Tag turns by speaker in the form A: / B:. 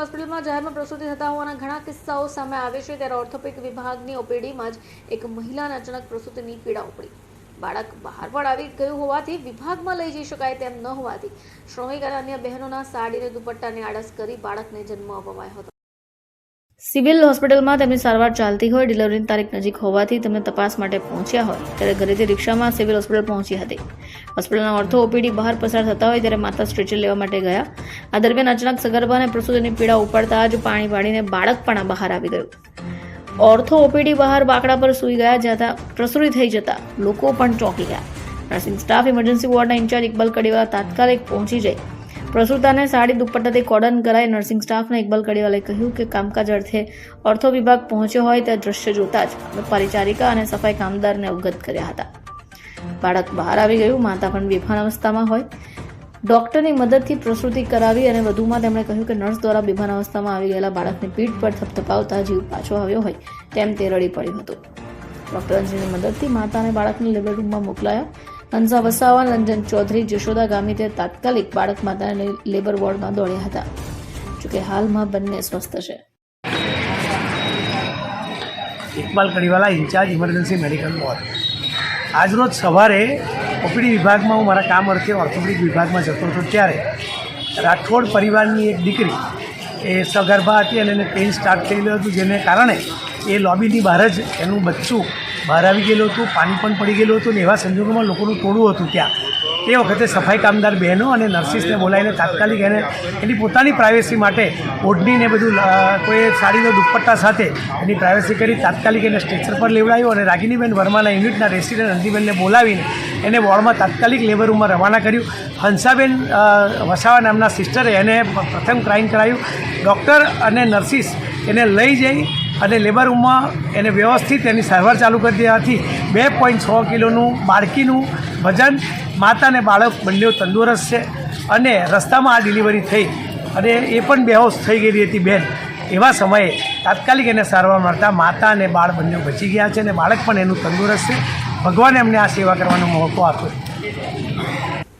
A: હોસ્પિટલમાં જાહેરમાં પ્રસૂતિ થતા હોવાના ઘણા કિસ્સાઓ સામે આવે છે. ત્યારે ઓર્થોપેડિક વિભાગની ઓપીડીમાં જ એક મહિલાને અચાનક પ્રસૂતિની પીડા ઉપડી. બાળક બહાર પણ આવી ગયું હોવાથી વિભાગમાં લઈ જઈ શકાય તેમ ન હોવાથી શ્રમિક અને અન્ય બહેનોના સાડીને દુપટ્ટાને આડસ કરી બાળકને જન્મ અપાવાયો હતો. સિવિલ હોસ્પિટલમાં તેમની સારવાર ચાલતી હોય, ડિલિવરીની તારીખ નજીક હોવાથી તેમને તપાસ માટે પહોંચ્યા હોય, ત્યારે ઘરેથી રિક્ષામાં સિવિલ હોસ્પિટલ પહોંચી હતી. હોસ્પિટલના ઓર્થો ઓપીડી બહાર પસાર થતા હોય ત્યારે માતા સ્ટ્રેચર લેવા માટે ગયા. આ દરમિયાન અચાનક સગર્ભા અને પ્રસૂતિની પીડા ઉપાડતા જ પાણી પાડીને બાળક પણ બહાર આવી ગયું. ઓર્થો ઓપીડી બહાર બાકડા પર સૂઈ ગયા જ્યાં પ્રસૂરી થઈ જતા લોકો પણ ચોંકી ગયા. નર્સિંગ સ્ટાફ, ઇમરજન્સી વોર્ડના ઇન્ચાર્જ ઇકબાલ કડીવાલા તાત્કાલિક પહોંચી જઈ પ્રસૂતાને સાડી દુપટ્ટાથી કોડન કરાઈ નર્સિંગ સ્ટાફને ઇકબાલ કડીવાલે કહ્યું કે કામકાજ અર્થે ઓર્થો વિભાગ પહોંચ્યો હોય તે દ્રશ્ય જોતા જ પરિચારિકા અને સફાઈ કામદારને અવગત કર્યા હતા. બાળક બહાર આવી ગયું માતા પણ બેભાન અવસ્થામાં હોય. ડોક્ટરની મદદથી પ્રસૂતિ કરાવી અને વધુમાં તેમણે કહ્યું કે નર્સ દ્વારા બેભાન અવસ્થામાં આવી ગયેલા બાળકની પીઠ પર થપથપાવતા જીવ પાછો આવ્યો હોય તેમ તે રડી પડ્યું હતું. ડોક્ટરની મદદથી માતા અને બાળકને લેબર રૂમમાં મોકલાયા. હંસા વસાવા રંજન ચૌધરી જશોદા ગામિતે તાત્કાલિક બાળક માતાને લેબર વોર્ડમાં દોડ્યા હતા. જોકે હાલમાં બંને સ્વસ્થ છે.
B: Iqbal Kadiwala in charge emergency medical ward. આજરોજ સવારે ઓપીડી વિભાગમાં હું મારા કામ અર્થે ઓર્થોપેડિક વિભાગમાં જતો હતો ત્યારે રાઠોડ પરિવારની એક દીકરી એ સગર્ભા હતી અને એને પેઇન સ્ટાર્ટ થયેલું હતું, જેને કારણે એ લોબીની બહાર જ એનું બચ્ચું બહાર આવી ગયેલું હતું, પાણી પણ પડી ગયેલું હતું ને એવા સંજોગોમાં લોકોનું ટોળું હતું ત્યાં. એ વખતે સફાઈ કામદાર બહેનો અને નર્સિસને બોલાવીને તાત્કાલિક એને એની પોતાની પ્રાઇવેસી માટે ઓઢણીને બધું કોઈ સાડીનો દુપટ્ટા સાથે એની પ્રાઇવેસી કરી તાત્કાલિક એને સ્ટ્રેચર પર લેવડાવ્યો અને રાગિનીબેન વર્માના યુનિટના રેસિડેન્ટ અંજીબેનને બોલાવીને એને વોર્ડમાં તાત્કાલિક લેબર રૂમમાં રવાના કર્યું. હંસાબેન વસાવા નામના સિસ્ટરે એને પ્રથમ ક્રાઇમ કરાયું. ડૉક્ટર અને નર્સિસ એને લઈ જઈ અને લેબર રૂમમાં એને વ્યવસ્થિત એની સારવાર ચાલુ કરી દેવાથી બે પોઈન્ટ છ કિલોનું બાળકીનું વજન માતા અને બાળક બંને તંદુરસ્ત છે અને રસ્તામાં આ ડિલિવરી થઈ અને એ પણ બેહોશ થઈ ગયેલી હતી બેન. એવા સમયે તાત્કાલિક એને સારવાર મળતા માતા અને બાળ બંને બચી ગયા છે અને બાળક પણ એનું તંદુરસ્ત છે. ભગવાને એમને આ સેવા કરવાનો મોકો આપ્યો.